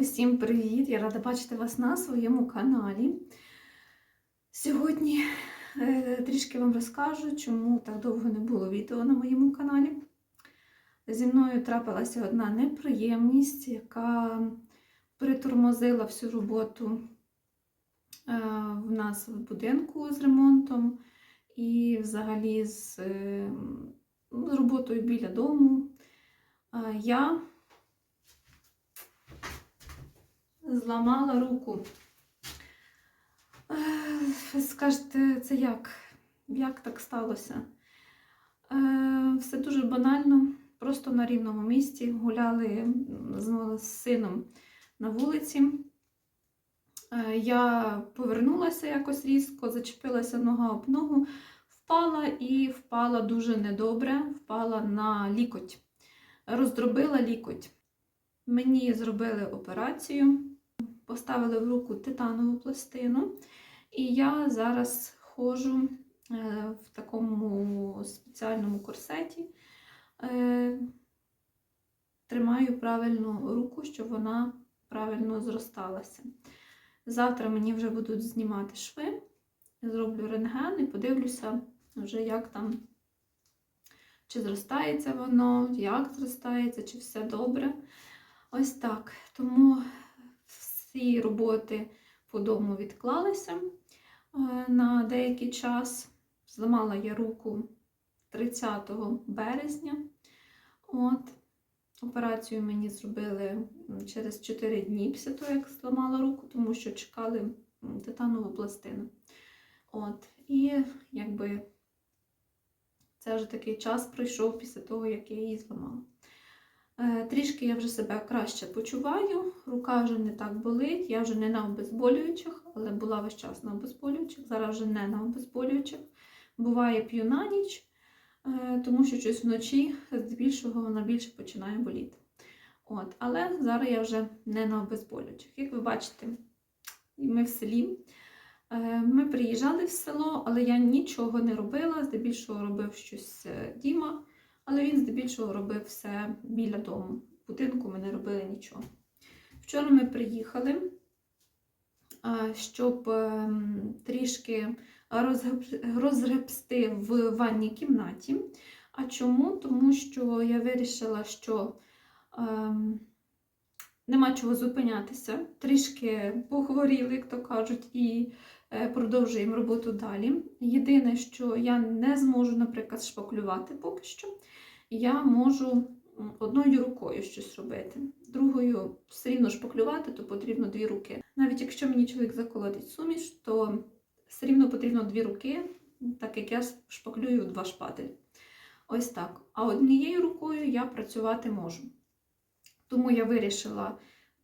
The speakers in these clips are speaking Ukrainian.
Усім привіт! Я рада бачити вас на своєму каналі. Сьогодні е, трішки вам розкажу, чому так довго не було відео на моєму каналі. Зі мною трапилася одна неприємність, яка перетормозила всю роботу е, в нас в будинку з ремонтом і взагалі з, е, роботою біля дому. Е, Я зламала руку. Е, Скажете, це як? Як так сталося? Е, Все дуже банально. Просто на рівному місці гуляли з, з сином на вулиці. Е, Я повернулася якось різко, зачепилася нога об ногу, впала і впала дуже недобре, впала на лікоть, роздробила лікоть. Мені зробили операцію, поставили в руку титанову пластину, і я зараз ходжу е, в такому спеціальному корсеті, е, тримаю правильну руку, щоб вона правильно зросталася. Завтра мені вже будуть знімати шви, зроблю рентген і подивлюся, вже як там, чи зростається воно, як зростається, чи все добре. Ось так. Тому всі роботи по дому відклалися е, на деякий час. Зламала я руку 30 березня. От. Операцію мені зробили через 4 дні після того, як зламала руку, тому що чекали титанову пластину. От. І якби це вже такий час пройшов після того, як я її зламала. Е, Трішки я вже себе краще почуваю, рука вже не так болить, я вже не на обезболюючих, але була весь час на обезболюючих, зараз вже не на обезболюючих. Буває п'ю на ніч, е, тому що щось вночі здебільшого вона більше починає боліти. От, але зараз я вже не на обезболюючих. Як ви бачите, ми в селі. Е, Ми приїжджали в село, але я нічого не робила, здебільшого робив щось Діма. Але він здебільшого робив все біля дому. В будинку ми не робили нічого. Вчора ми приїхали, щоб ем, трішки розгреб- розгребсти в ванній кімнаті. А чому? Тому що я вирішила, що ем, нема чого зупинятися. Трішки похворіли, як то кажуть, і продовжуємо роботу далі. Єдине, що я не зможу, наприклад, шпаклювати поки що я можу одною рукою щось робити. Другою все рівно шпаклювати, то потрібно дві руки. Навіть якщо мені чоловік заколотить суміш, то все рівно потрібно дві руки, так як я шпаклюю два шпателі. Ось так. А однією рукою я працювати можу. Тому я вирішила,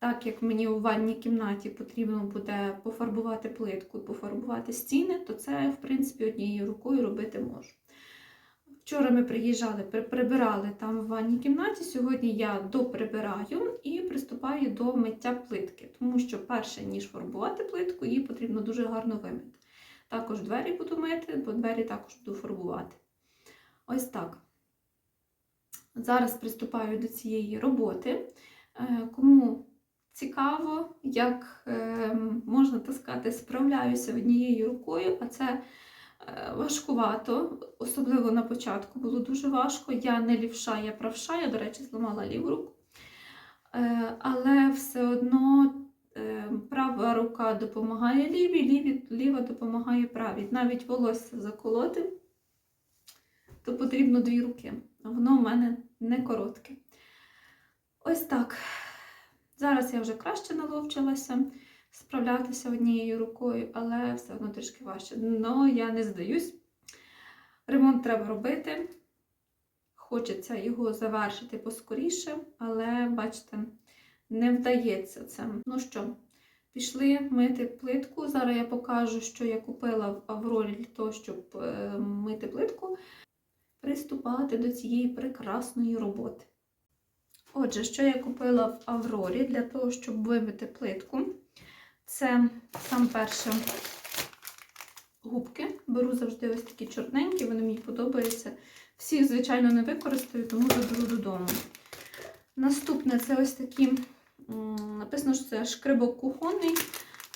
так як мені у ванній кімнаті потрібно буде пофарбувати плитку, пофарбувати стіни, то це, в принципі, однією рукою робити можу. Вчора ми приїжджали, прибирали там в ванній кімнаті. Сьогодні я доприбираю і приступаю до миття плитки, тому що перше, ніж фарбувати плитку, її потрібно дуже гарно вимити. Також двері буду мити, бо двері також буду фарбувати. Ось так. Зараз приступаю до цієї роботи. Е, Кому цікаво, як е, можна так сказати, справляюся однією рукою, а це Е, важкувато, особливо на початку було дуже важко. Я не лівша, я правша, я, до речі, зламала ліву руку. Е, Але все одно права рука допомагає лівій, ліві, ліва допомагає правій. Навіть волосся заколоти, то потрібно дві руки. Воно в мене не коротке. Ось так. Зараз я вже краще наловчилася справлятися однією рукою, але все одно трішки важче. Ну, я не здаюсь. Ремонт треба робити. Хочеться його завершити поскоріше, але, бачите, не вдається це. Ну що, пішли мити плитку. Зараз я покажу, що я купила в Аврорі для того, щоб е, мити плитку, приступати до цієї прекрасної роботи. Отже, що я купила в Аврорі для того, щоб вимити плитку. Це сам перше губки. Беру завжди ось такі чорненькі, вони мені подобаються. Всіх, звичайно, не використаю, тому заберу додому. Наступне це ось такі написано, що це шкрибок кухонний.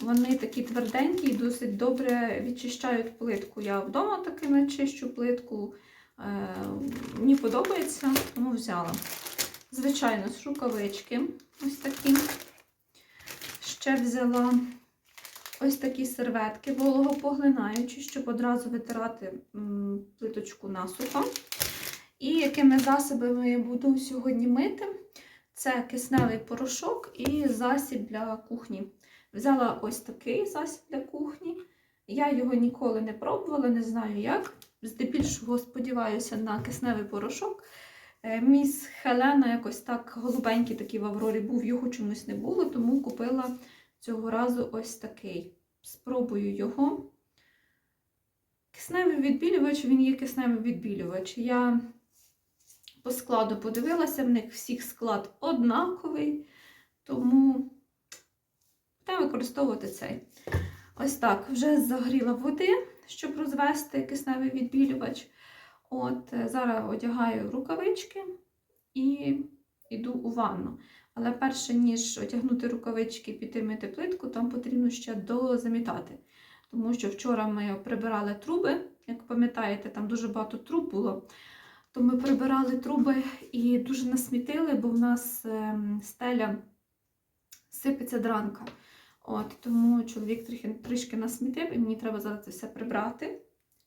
Вони такі тверденькі і досить добре відчищають плитку. Я вдома такими чищу плитку. Е, мені подобається, тому взяла. Звичайно, рукавички ось такі. Ще взяла ось такі серветки вологопоглинаючі, щоб одразу витирати плиточку насухо. І якими засобами я буду сьогодні мити? Це кисневий порошок і засіб для кухні. Взяла ось такий засіб для кухні. Я його ніколи не пробувала, не знаю як. Здебільшого сподіваюся на кисневий порошок. Е, Міс Хелена якось так голубенький такий в Аврорі був, його чомусь не було, тому купила цього разу ось такий. Спробую його. Кисневий відбілювач, він є кисневий відбілювач. Я по складу подивилася, в них всіх склад однаковий, тому будемо використовувати цей. Ось так, вже загріла води, щоб розвести кисневий відбілювач. От, е, зараз одягаю рукавички і йду у ванну. Але перше, ніж одягнути рукавички піти мити плитку, там потрібно ще дозамітати. Тому що вчора ми прибирали труби, як пам'ятаєте, там дуже багато труб було. То ми прибирали труби і дуже насмітили, бо в нас ем, стеля сипеться дранка. От, тому чоловік трішки насмітив, і мені треба зараз це все прибрати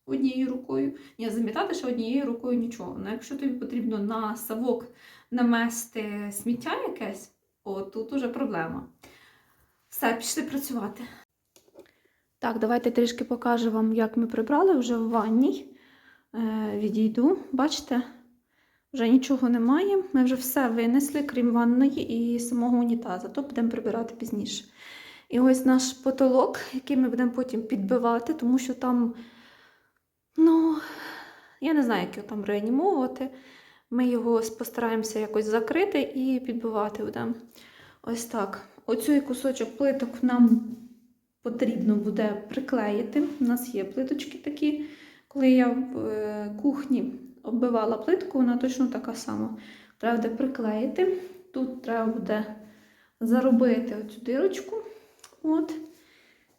однією рукою. Ні, замітати ще однією рукою нічого. Ну, якщо тобі потрібно на савок намести сміття якесь, о, тут уже проблема. Все, пішли працювати. Так, давайте трішки покажу вам, як ми прибрали вже в ванній. Е, відійду. Бачите, вже нічого немає. Ми вже все винесли, крім ванної і самого унітаза, то будемо прибирати пізніше. І ось наш потолок, який ми будемо потім підбивати, тому що там, ну, я не знаю, як його там реанімовувати. Ми його постараємося якось закрити і підбивати будемо. Ось так. Оцю кусочок плиток нам потрібно буде приклеїти. У нас є плиточки такі. Коли я в е, кухні оббивала плитку, вона точно така сама. Треба буде приклеїти. Тут треба буде заробити оцю дирочку. От.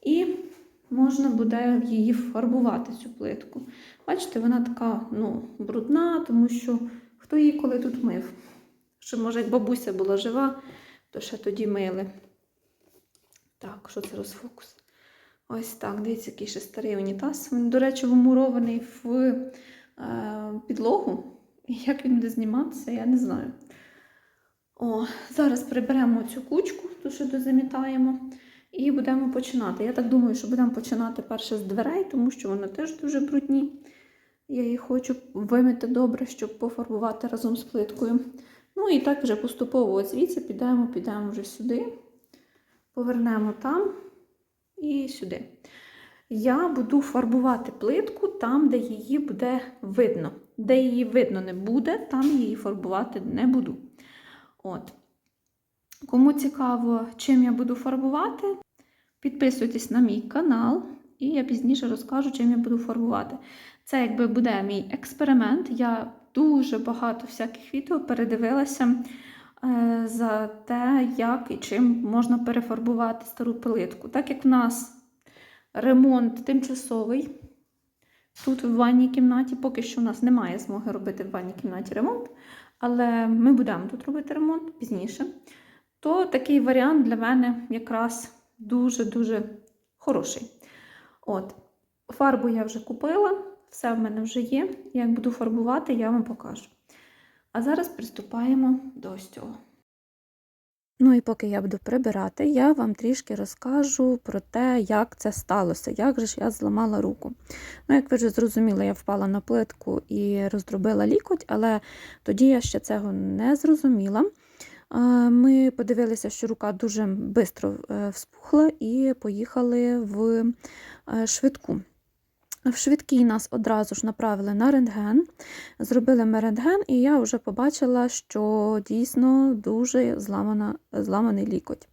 І можна буде її фарбувати, цю плитку. Бачите, вона така ну, брудна, тому що хто її коли тут мив? Що, може, як бабуся була жива, то ще тоді мили. Так, що це розфокус? Ось так, дивіться, який ще старий унітаз. Він, до речі, вмурований в е, підлогу. Як він буде зніматися, я не знаю. О, Зараз приберемо цю кучку, ту, що дозамітаємо, і будемо починати. Я так думаю, що будемо починати перше з дверей, тому що вони теж дуже брудні. Я їх хочу вимити добре, щоб пофарбувати разом з плиткою. Ну і так вже поступово от звідси підемо, підемо вже сюди, повернемо там і сюди. Я буду фарбувати плитку там, де її буде видно. Де її видно не буде, там її фарбувати не буду. От. Кому цікаво, чим я буду фарбувати, підписуйтесь на мій канал, і я пізніше розкажу, чим я буду фарбувати. Це якби буде мій експеримент. Я дуже багато всяких відео передивилася е, за те, як і чим можна перефарбувати стару плитку. Так як в нас ремонт тимчасовий, тут в ванній кімнаті, поки що в нас немає змоги робити в ванній кімнаті ремонт, але ми будемо тут робити ремонт пізніше, то такий варіант для мене якраз дуже-дуже хороший. От, Фарбу я вже купила, все в мене вже є. Як буду фарбувати, я вам покажу. А зараз приступаємо до цього. Ну і поки я буду прибирати, я вам трішки розкажу про те, як це сталося, як же ж я зламала руку. Ну, як ви вже зрозуміли, я впала на плитку і роздробила лікоть, але тоді я ще цього не зрозуміла. Ми подивилися, що рука дуже швидко вспухла, і поїхали в швидку. В швидкій нас одразу ж направили на рентген, зробили ми рентген, і я вже побачила, що дійсно дуже зламана, зламаний лікоть.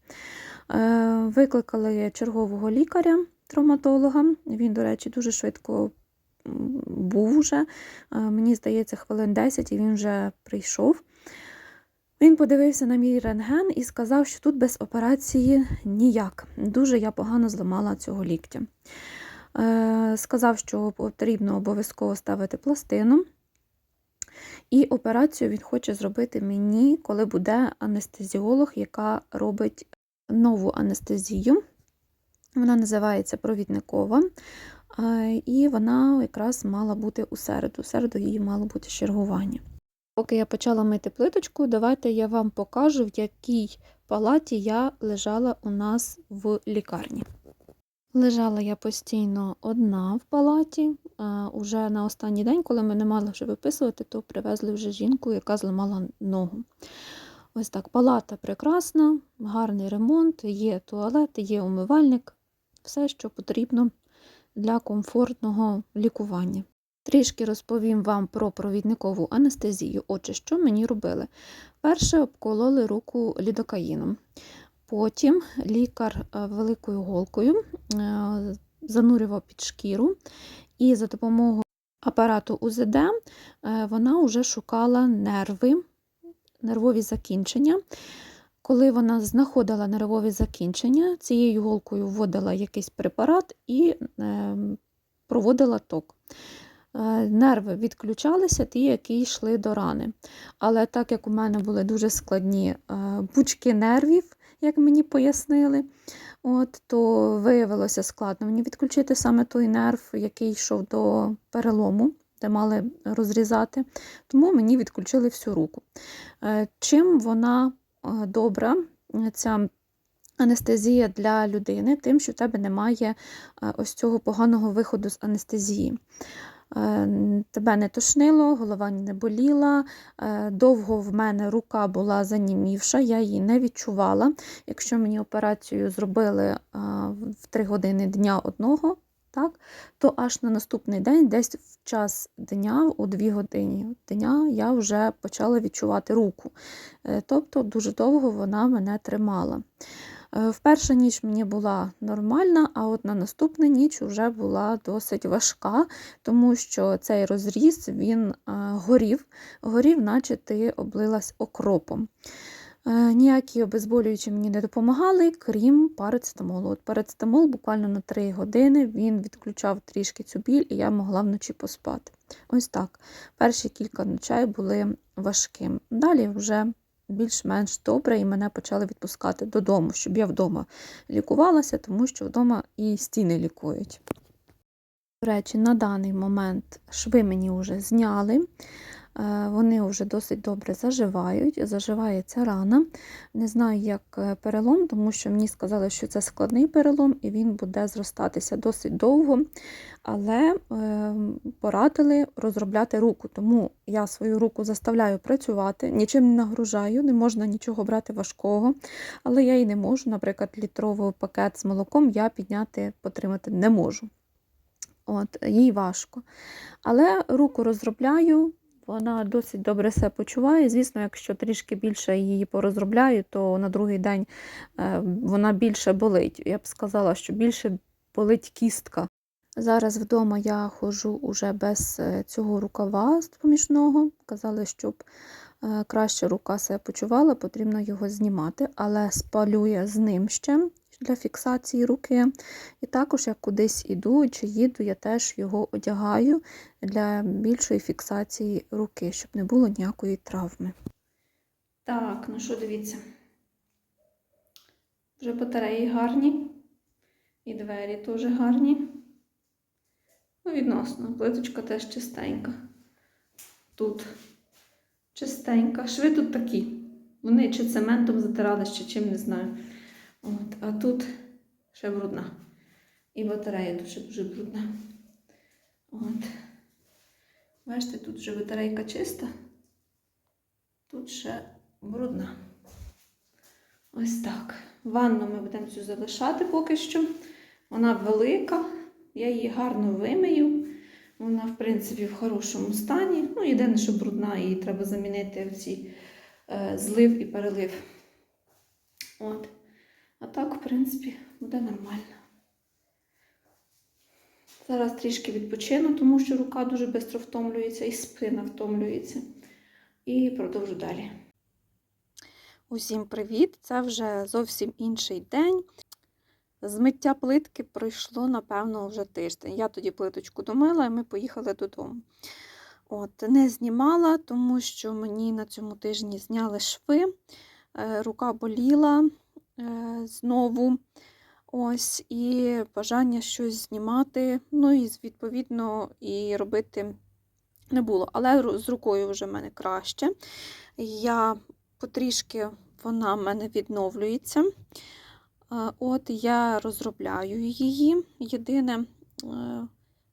Викликали чергового лікаря, травматолога. Він, до речі, дуже швидко був вже. Мені здається, хвилин 10 і він вже прийшов. Він подивився на мій рентген і сказав, що тут без операції ніяк. Дуже я погано зламала цього ліктя. Е, сказав, що потрібно обов'язково ставити пластину. І операцію він хоче зробити мені, коли буде анестезіолог, яка робить нову анестезію. Вона називається провідникова. Е, І вона якраз мала бути у середу. У середу її мало бути чергування. Поки я почала мити плиточку, давайте я вам покажу, в якій палаті я лежала у нас в лікарні. Лежала я постійно одна в палаті. А уже на останній день, коли ми не мали вже виписувати, то привезли вже жінку, яка зламала ногу. Ось так, палата прекрасна, гарний ремонт, є туалет, є умивальник, все, що потрібно для комфортного лікування. Трішки розповім вам про провідникову анестезію. Отже, що мені робили? Перше обкололи руку лідокаїном. Потім лікар е, великою голкою е, занурював під шкіру, і за допомогою апарату УЗД е, вона вже шукала нерви, нервові закінчення. Коли вона знаходила нервові закінчення, цією голкою вводила якийсь препарат і е, проводила ток. Е, Нерви відключалися, ті, які йшли до рани. Але так як у мене були дуже складні е, пучки нервів, як мені пояснили, от, то виявилося складно мені відключити саме той нерв, який йшов до перелому, де мали розрізати. Тому мені відключили всю руку. Е, Чим вона добра, ця анестезія для людини, тим, що в тебе немає ось цього поганого виходу з анестезії. Е, Тебе не тошнило, голова не боліла. е, Довго в мене рука була занімівша, я її не відчувала. Якщо мені операцію зробили в 3 години дня одного, так, то аж на наступний день, десь в час дня, у 2 години дня, я вже почала відчувати руку. Е, Тобто дуже довго вона мене тримала. Е, В перша ніч мені була нормальна, а от на наступну ніч вже була досить важка, тому що цей розріз він е, горів, горів, наче ти облилась окропом. Е, Ніякі обезболюючі мені не допомагали, крім парацетамолу. От парацетамол буквально на 3 години він відключав трішки цю біль, і я могла вночі поспати. Ось так. Перші кілька ночей були важким. Далі вже більш-менш добре, і мене почали відпускати додому, щоб я вдома лікувалася, тому що вдома і стіни лікують. До речі, на даний момент шви мені вже зняли. Е, Вони вже досить добре заживають, заживає ця рана. Не знаю, як е, перелом, тому що мені сказали, що це складний перелом і він буде зростатися досить довго. Але е, порадили розробляти руку, тому я свою руку заставляю працювати, нічим не нагружаю, не можна нічого брати важкого, але я і не можу, наприклад, літровий пакет з молоком я підняти, потримати не можу. От, їй важко. Але руку розробляю, вона досить добре себе почуває. Звісно, якщо трішки більше її порозробляю, то на другий день е, вона більше болить. Я б сказала, що більше болить кістка. Зараз вдома я ходжу уже без е, цього рукава допоміжного. Казали, щоб е, краще рука себе почувала, потрібно його знімати, але спалює з ним ще для фіксації руки. І також, як кудись іду чи їду, я теж його одягаю для більшої фіксації руки, щоб не було ніякої травми. Так, ну що, дивіться. Вже батареї гарні. І двері теж гарні. Ну, відносно, плиточка теж чистенька. Тут чистенька. Шви тут такі. Вони чи цементом затирались, чи чим, не знаю. От, а тут ще брудна. І батарея дуже-дуже брудна. От. Бачите, тут вже батарейка чиста. Тут ще брудна. Ось так. Ванну ми будемо цю залишати поки що. Вона велика, я її гарно вимию. Вона, в принципі, в хорошому стані. Ну, єдине, що брудна, її треба замінити ці е, злив і перелив. От. А так, в принципі, буде нормально. Зараз трішки відпочину, тому що рука дуже швидко втомлюється і спина втомлюється. І продовжу далі. Усім привіт! Це вже зовсім інший день. З миття плитки пройшло, напевно, вже тиждень. Я тоді плиточку домила, і ми поїхали додому. От, Не знімала, тому що мені на цьому тижні зняли шви, е, рука боліла знову. Ось, і бажання щось знімати, ну і відповідно і робити не було. Але з рукою вже в мене краще. Я потрішки вона в мене відновлюється. Е, От я розробляю її. Єдине, е,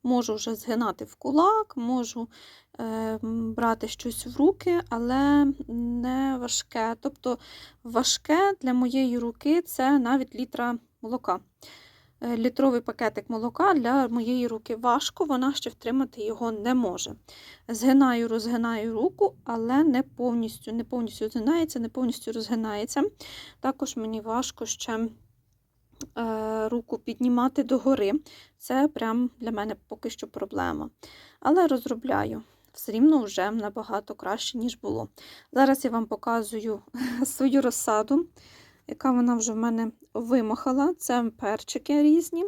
можу вже згинати в кулак, можу е, брати щось в руки, але не важке. Тобто важке для моєї руки це навіть літра молока. Е, Літровий пакетик молока для моєї руки важко, вона ще втримати його не може. Згинаю, розгинаю руку, але не повністю, не повністю згинається, не повністю розгинається. Також мені важко ще руку піднімати догори. Це прям для мене поки що проблема. Але розробляю. Все рівно вже набагато краще, ніж було. Зараз я вам показую свою розсаду, яка вона вже в мене вимахала. Це перчики різні.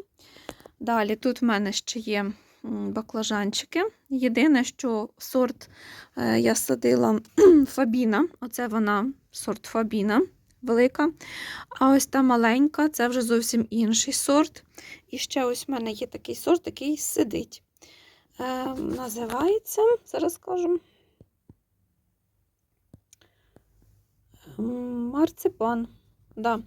Далі тут в мене ще є баклажанчики. Єдине, що сорт е, я садила Фабіна. Оце вона сорт Фабіна велика. А ось та маленька це вже зовсім інший сорт. І ще ось в мене є такий сорт, який сидить. Е, називається, зараз скажу. Марципан. Да,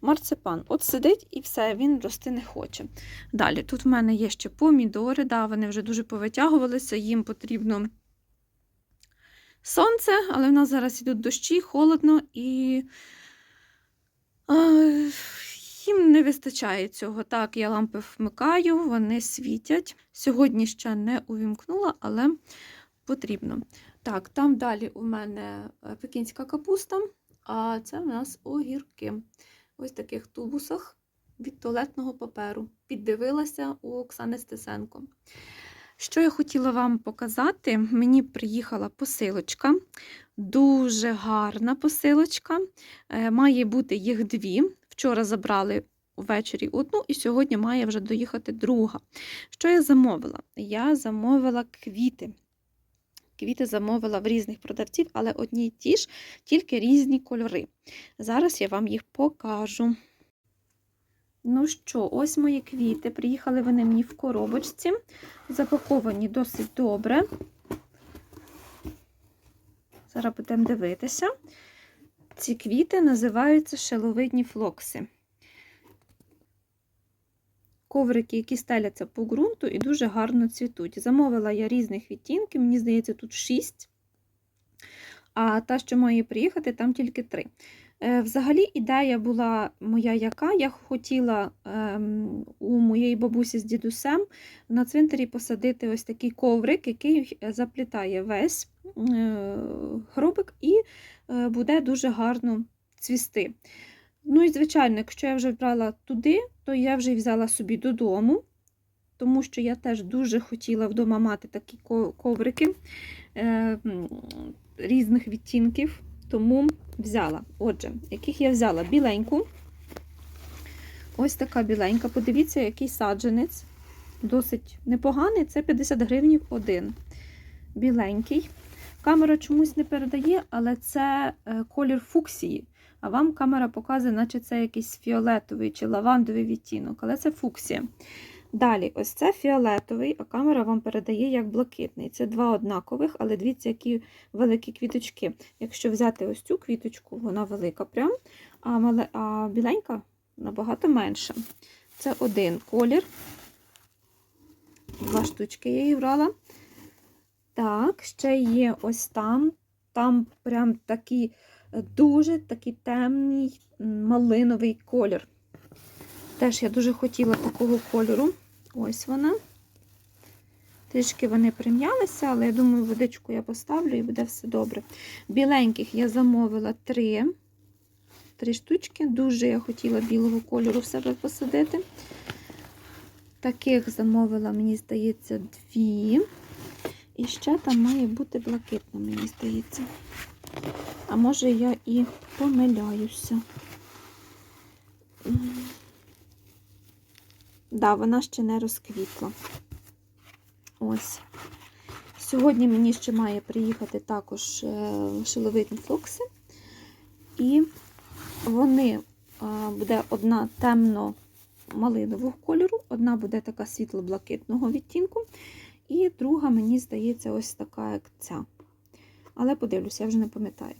марципан. От сидить і все, він рости не хоче. Далі, тут в мене є ще помідори, да, вони вже дуже повитягувалися, їм потрібно сонце, але в нас зараз ідуть дощі, холодно і їм не вистачає цього. Так, я лампи вмикаю, вони світять. Сьогодні ще не увімкнула, але потрібно. Так, там далі у мене е, пекінська капуста, а це в нас огірки. Ось в таких тубусах від туалетного паперу. Піддивилася у Оксани Стесенко. Що я хотіла вам показати, мені приїхала посилочка. Дуже гарна посилочка. Е, Має бути їх дві. Вчора забрали ввечері одну, і сьогодні має вже доїхати друга. Що я замовила? Я замовила квіти. Квіти замовила в різних продавців, але одні й ті ж, тільки різні кольори. Зараз я вам їх покажу. Ну що, ось мої квіти. Приїхали вони мені в коробочці. Запаковані досить добре. Зараз будемо дивитися. Ці квіти називаються шеловидні флокси. Коврики, які стеляться по ґрунту і дуже гарно цвітуть. Замовила я різних відтінків, мені здається, тут 6. А та, що має приїхати, там тільки 3. Е, Взагалі, ідея була моя яка. Я хотіла ем, у моєї бабусі з дідусем на цвинтарі посадити ось такий коврик, який заплітає весь е, гробик і е, буде дуже гарно цвісти. Ну і, звичайно, якщо я вже брала туди, то я вже взяла собі додому, тому що я теж дуже хотіла вдома мати такі коврики е, різних відтінків, тому взяла. Отже, яких я взяла біленьку. Ось така біленька. Подивіться, який саджанець. Досить непоганий. Це 50 гривень один. Біленький. Камера чомусь не передає, але це е, колір фуксії. А вам камера показує, наче це якийсь фіолетовий чи лавандовий відтінок, але це фуксія. Далі, ось це фіолетовий, а камера вам передає як блакитний. Це два однакових, але дивіться, які великі квіточки. Якщо взяти ось цю квіточку, вона велика прям, а, мале, а біленька набагато менша. Це один колір. Два штучки я її брала. Так, ще є ось там. Там прям такий е, дуже такий темний малиновий колір. Теж я дуже хотіла такого кольору. Ось вона. Трішки вони прим'ялися, але я думаю, водичку я поставлю і буде все добре. Біленьких я замовила три. Три штучки. Дуже я хотіла білого кольору в себе посадити. Таких замовила, мені здається, дві. І ще там має бути блакитна, мені здається. А може я і помиляюся. Да, вона ще не розквітла. Ось. Сьогодні мені ще має приїхати також е, шиловидні флокси. І вони е, буде одна темно-малинового кольору, одна буде така світло-блакитного відтінку, і друга, мені здається, ось така, як ця. Але подивлюся, я вже не пам'ятаю.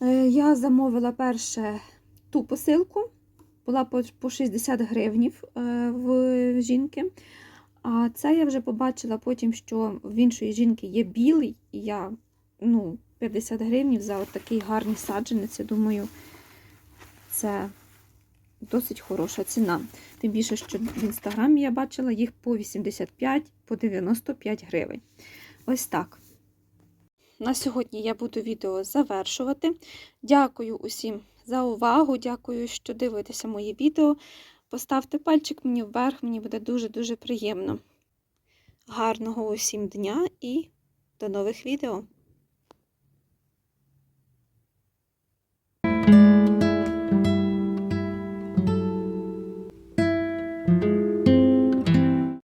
Е, Я замовила перше ту посилку, була по по 60 гривнів е, в жінки. А це я вже побачила потім, що в іншої жінки є білий, і я ну, 50 гривнів за от такий гарний саджанець. Я думаю, це досить хороша ціна. Тим більше, що в інстаграмі я бачила їх по 85, по 95 гривень. Ось так. На сьогодні я буду відео завершувати. Дякую усім за увагу. Дякую, що дивитеся мої відео. Поставте пальчик мені вверх, мені буде дуже-дуже приємно. Гарного усім дня і до нових відео!